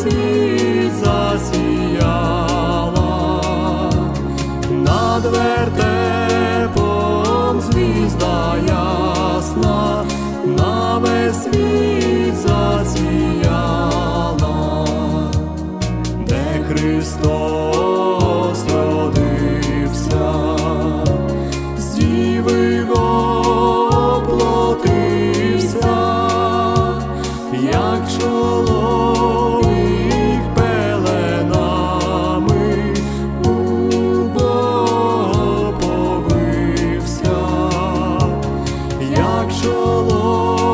сонці засіяла, над вертепом звізда ясна, на весь світ де Христос родився, з як чоловік. чоло.